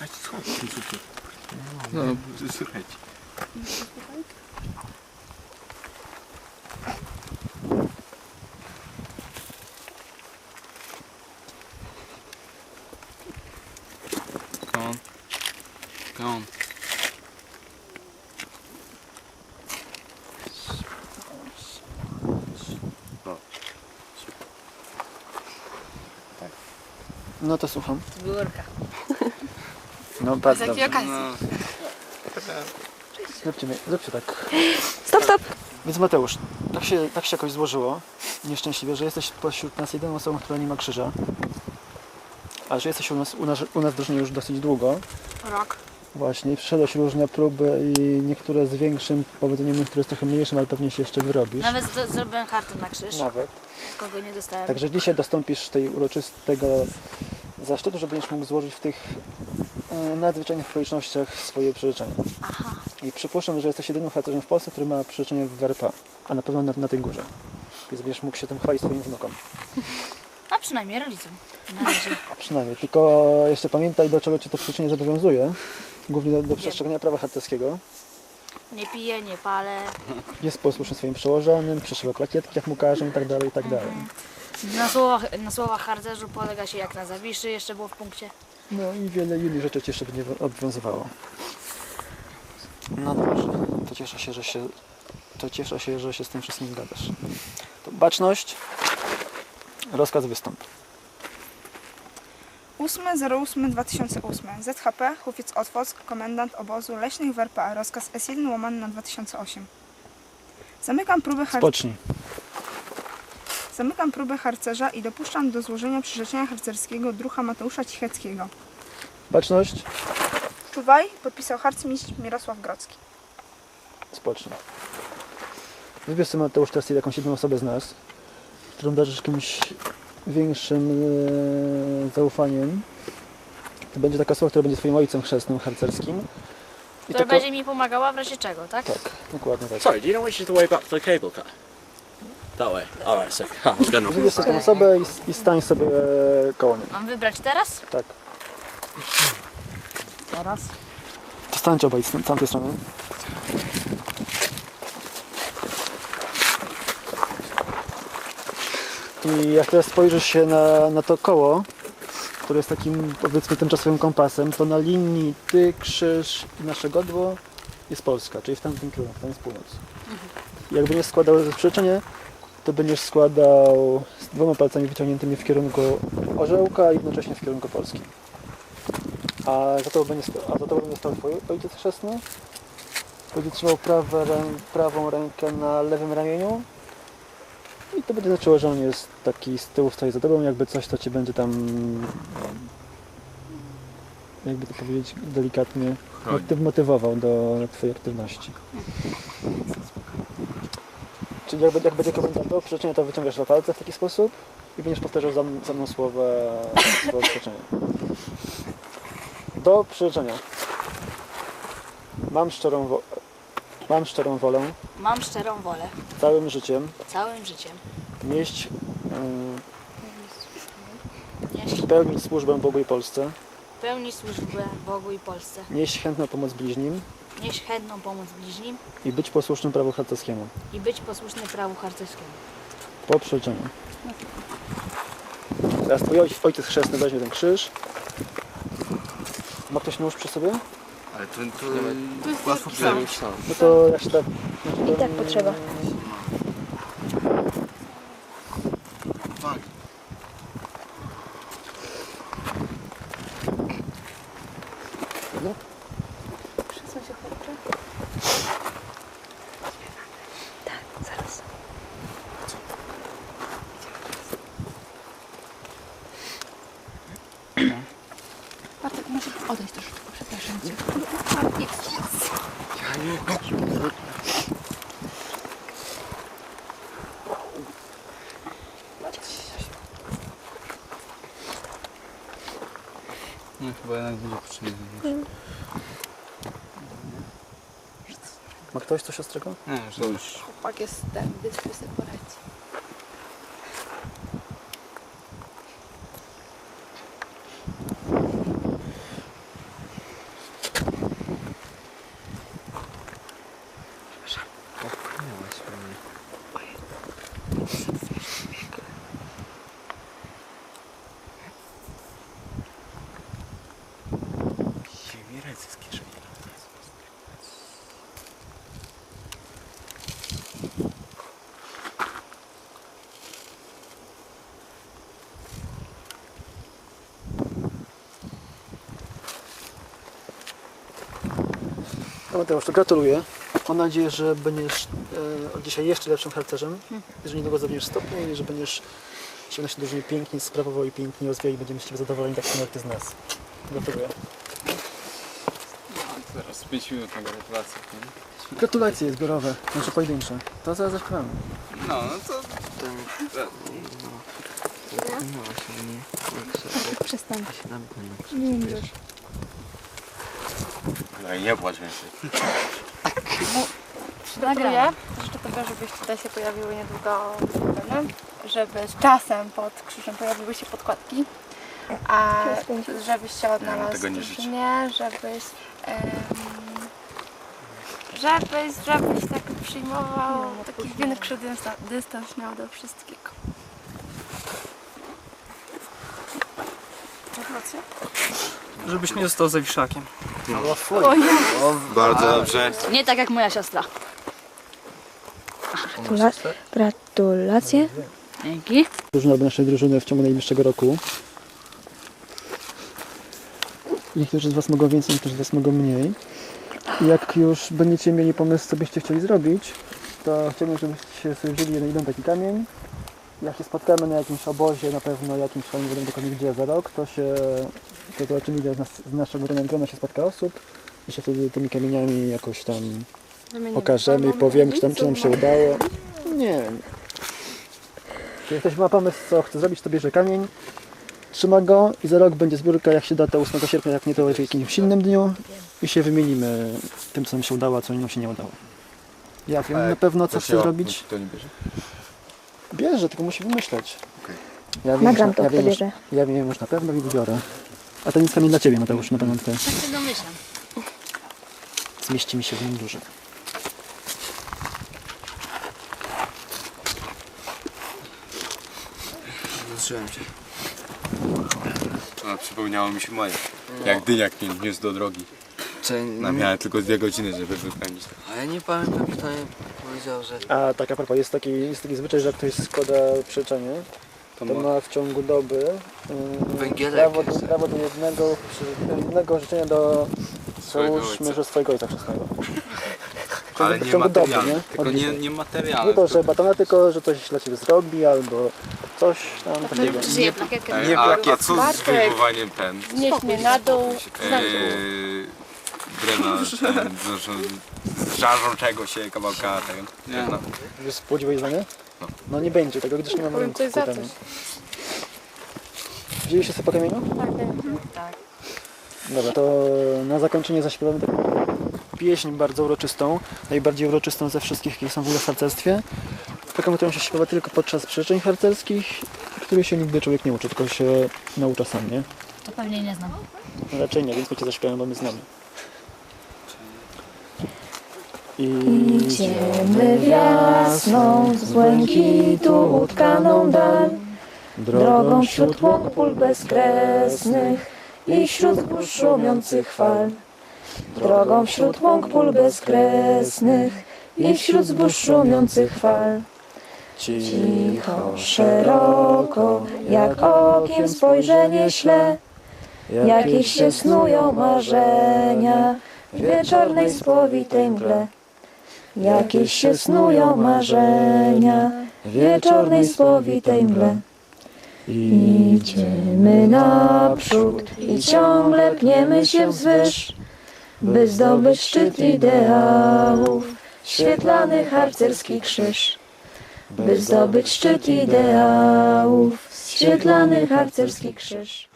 A co? Cukier. No, Słuchajcie. come on. Come on. No to słucham. Biurka. No Z bardzo jakiej dobrze. okazji? No, Zróbcie, mi- zróbcie tak. Stop, stop! Więc Mateusz, tak się, tak się jakoś złożyło, nieszczęśliwie, że jesteś pośród nas jedyną osobą, która nie ma krzyża. A że jesteś u nas, u nas, u nas w drużynie już dosyć długo. Rok. Właśnie, przeszedłeś różne próby i niektóre z większym powodzeniem, niektóre z trochę mniejszym, ale pewnie się jeszcze wyrobisz. Nawet z- zrobiłem kartę na krzyż, Nawet. kogo nie dostałem. Także dzisiaj dostąpisz tej uroczystego zaszczytu, że będziesz mógł złożyć w tych nadzwyczajnych okolicznościach swoje przyrzeczenie. Aha. I przypuszczam, że jesteś jedynym harcerzem w Polsce, który ma przyrzeczenie w WRP, a na pewno na, na tej górze. Więc będziesz mógł się tym chwalić swoim wnukom. A przynajmniej rodzicom. Na razie. Przynajmniej. Tylko jeszcze pamiętaj, do czego Cię to przyrzeczenie zobowiązuje. Głównie do, do przestrzegania prawa harcerskiego. Nie piję, nie palę. Jest posłuszny swoim przełożonym, przeszywa plakietki, jak mu każą i tak dalej, i tak dalej. Na słowach, na słowach harcerzu polega się jak na zawiszy, jeszcze było w punkcie. No i wiele innych rzeczy jeszcze będzie obowiązywało. No dobrze, to cieszę się, że się, to cieszę się, że się z tym wszystkim zgadzasz. To baczność, rozkaz wystąp. 8.08.2008 ZHP Hufiec Otwock, komendant obozu leśnych w RPA, rozkaz S1 łamany na 2008. Zamykam próbę, har- Spocznij. Zamykam próbę harcerza i dopuszczam do złożenia przyrzeczenia harcerskiego drucha Mateusza Cicheckiego. Baczność, Czuwaj, podpisał harcmistrz Mirosław Grodzki. spocznij. Wybierz sobie Mateusz teraz jakąś jedną osobę z nas, którą darzysz jakimś większym e, zaufaniem. To będzie taka osoba, która będzie Twoim ojcem chrzestnym harcerskim. I Która taka- będzie mi pomagała w razie czego, tak? Tak, dokładnie tak. Sorry, do you know which is the way back to the cable car? That way. Going Wybierz sobie tę osobę i, i stań sobie e, koło niej. Mam wybrać teraz? Tak. Teraz. To stańcie obaj z tamtej strony. I jak teraz spojrzysz się na, na to koło, które jest takim powiedzmy tymczasowym kompasem, to na linii ty, krzyż i nasze godło jest Polska, czyli w tamtym kierunku, tam jest północ. I Jak będziesz składał przyrzeczenie, to będziesz składał z dwoma palcami wyciągniętymi w kierunku orzełka i jednocześnie w kierunku Polski. A za to będzie, a za to będzie stał twój ojciec chrzestny. Będzie trzymał prawe prawą rękę na lewym ramieniu. I to będzie znaczyło, że on jest taki z tyłu stoi za tobą, jakby coś, co cię będzie tam jakby to powiedzieć delikatnie motyw, motywował do twojej aktywności. Czyli jak, jak będzie komentator przyrzeczenia, to wyciągasz dwa palce w taki sposób i będziesz powtarzał za, za mną słowa słowa przyrzeczenia. Do przyrzeczenia. Mam szczerą, wo- mam szczerą wolę Mam szczerą wolę. całym życiem Całym życiem. nieść, Nieść, yy, pełnić służbę Bogu i Polsce, pełnić służbę Bogu i Polsce. nieść chętną pomoc bliźnim Nieść chętną pomoc bliźnim i być posłusznym prawu harcerskiemu. i być posłuszny prawu harcerskiemu. Po przyrzeczeniu. Teraz twój ojciec, ojciec chrzestny weźmie ten krzyż. Ma ktoś nóż przy sobie? Ale to, to łatwo przerobić. No to jak się tak... I tak potrzeba. Odejść troszeczkę, przepraszam cię. no chyba jednak będzie potrzebny. Ma ktoś coś ostrego? Nie, że już. Chłopak jest ten, więc sobie poradzi. No Mateusz, to gratuluję. Mam nadzieję, że będziesz e, od dzisiaj jeszcze lepszym harcerzem, że niedługo zdobędziesz stopień i że będziesz się naszej drużynie pięknie sprawował i pięknie rozwijał i będziemy z Ciebie zadowoleni tak samo jak Ty z nas. Gratuluję. Zaraz 5 minut na gratulacje. nie? Gratulacje zbiorowe, nasze pojedyncze. To zaraz zaśpiewamy. No, no to Przestań. No i nie płacz więcej. Gratuluję. Życzę Tobie, żebyś tutaj się pojawiły niedługo żeby z czasem pod krzyżem pojawiły się podkładki, a żebyś się odnalazł tego nie w życzę. drużynie, żebyś... em, żebyś, żebyś tak przyjmował taki większy dystans, dystans miał do wszystkiego. Żebyś nie został zawiszakiem. Bardzo dobrze. Nie tak jak moja siostra. Gratulacje. Dzięki. Drużyna do naszej drużyny w ciągu najbliższego roku. Niektórzy z Was mogą więcej, niektórzy z Was mogą mniej. I jak już będziecie mieli pomysł, co byście chcieli zrobić, to chciałbym, żebyście sobie wzięli jeden, jeden taki kamień. Jak się spotkamy na jakimś obozie, na pewno jakimś, nie wiadomo dokładnie gdzie za rok, to się, to zobaczymy ile z, nas, z naszego grona się spotka osób i się wtedy tymi kamieniami jakoś tam pokażemy i powiemy, czy, tam, czy nam się udało. Nie wiem. Jeśli ktoś ma pomysł, co chce zrobić, to bierze kamień, trzyma go i za rok będzie zbiórka, jak się da to 8 sierpnia, jak nie to w jakimś innym dniu i się wymienimy tym, co nam się udało, a co nam się nie udało. Ja wiem na pewno, co chcę zrobić. To nie bierze. Bierze, tylko musi wymyśleć. Ja wiem, Nagram już, to, ja, kto wiem, już, bierze. ja wiem już na pewno i wybiorę. A ten jest kamień dla Ciebie, Mateusz, na pewno tutaj. Tak się domyślam. Zmieści mi się w nim duży. zatrzymałem się. A, przypomniało mi się moje. Jak dyniak nie wniósł do drogi. Czy, No, miałem tylko dwie godziny, żeby wypełnić. A ja nie pamiętam, kto mi powiedział, że... A tak a propos, jest taki, jest taki zwyczaj, że jak ktoś składa przyczenie, To to ma w ciągu doby yy, Węgielek prawo, do, prawo do jednego, jednego życzenia do załóżmy, że swojego ojca chrzestnego. W Ale nie ciągu doby, materialnie, nie? Tylko nie, nie materialne. Nie to, że batona, tylko że coś dla Ciebie zrobi, albo coś tam takiego. Przyje plakietkę. Nie a, a plakiet. co z wyjmowaniem ten? Znieś mnie na dół. Eee, drena, ten, zresztą z żarzącego się kawałka tego. Nie. No. Już spodziewaj zdanie? No. No nie będzie tego, gdyż nie mamy Powiem rynku coś za ku temu. coś. Wzięliście sobie po kamieniu? Tak. Dobra, to na zakończenie zaśpiewamy taką pieśń bardzo uroczystą, najbardziej uroczystą ze wszystkich, jakie są w ogóle w harcerstwie. Taką, którą się śpiewa tylko podczas przyrzeczeń harcerskich, której się nigdy człowiek nie uczy, tylko się naucza sam, nie? To pewnie nie znam. No raczej nie, więc my cię zaśpiewamy, bo my znamy. Idziemy w jasną, z błękitu utkaną dal, drogą wśród pól bezkresnych i wśród zbóż szumiących fal. Drogą wśród łąk pól bezkresnych i wśród zbóż szumiących fal. Cicho, szeroko, jak okiem spojrzenie śle, jakieś się snują marzenia w wieczornej spłowitej mgle. Jakieś się snują marzenia wieczornej spłowitej mgle. Idziemy naprzód i ciągle pniemy się wzwyż, by zdobyć szczyt ideałów, świetlany harcerski krzyż. By zdobyć szczyt ideałów, świetlany harcerski krzyż.